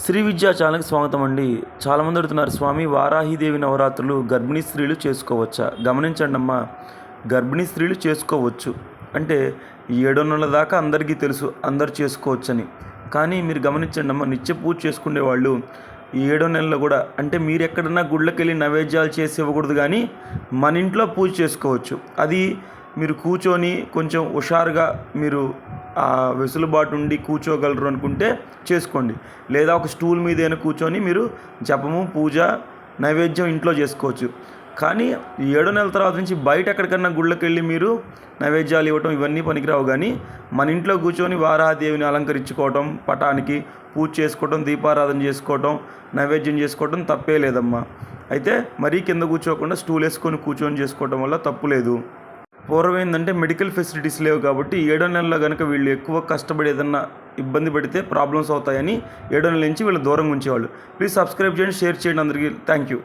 శ్రీ విద్యా ఛానల్కి స్వాగతం అండి. చాలామంది అడుగుతున్నారు స్వామి వారాహిదేవి నవరాత్రులు గర్భిణీ స్త్రీలు చేసుకోవచ్చా? గమనించండి అమ్మా గర్భిణీ స్త్రీలు చేసుకోవచ్చు. అంటే ఈ ఏడో నెలల దాకా అందరికీ తెలుసు అందరు చేసుకోవచ్చని. కానీ మీరు గమనించండి అమ్మ నిత్య పూజ చేసుకునే వాళ్ళు ఏడో నెలలో కూడా అంటే మీరు ఎక్కడన్నా గుళ్ళకి వెళ్ళి నైవేద్యాలు చేసి ఇవ్వకూడదు కానీ మన ఇంట్లో పూజ చేసుకోవచ్చు. అది మీరు కూర్చొని కొంచెం హుషారుగా మీరు వెసులుబాటు ఉండి కూర్చోగలరు అనుకుంటే చేసుకోండి. లేదా ఒక స్టూల్ మీద అయినా కూర్చొని మీరు జపము పూజ నైవేద్యం ఇంట్లో చేసుకోవచ్చు. కానీ ఏడో నెలల తర్వాత నుంచి బయట ఎక్కడికన్నా గుళ్ళకి వెళ్ళి మీరు నైవేద్యాలు ఇవ్వటం ఇవన్నీ పనికిరావు. కానీ మన ఇంట్లో కూర్చొని వారాదేవిని అలంకరించుకోవటం పటానికి పూజ చేసుకోవటం దీపారాధన చేసుకోవటం నైవేద్యం చేసుకోవటం తప్పే లేదమ్మా. అయితే మరీ కింద కూర్చోకుండా స్టూల్ వేసుకొని కూర్చొని చేసుకోవటం వల్ల తప్పు లేదు. పూర్వం ఏంటంటే మెడికల్ ఫెసిలిటీస్ లేవు కాబట్టి ఏడో నెలలో కనుక వీళ్ళు ఎక్కువ కష్టపడి ఏదన్నా ఇబ్బంది పడితే ప్రాబ్లమ్స్ అవుతాయని ఏడో నెల నుంచి వీళ్ళు దూరంగా ఉంచేవాళ్ళు. ప్లీజ్ సబ్స్క్రైబ్ చేయండి షేర్ చేయండి అందరికీ. Thank you.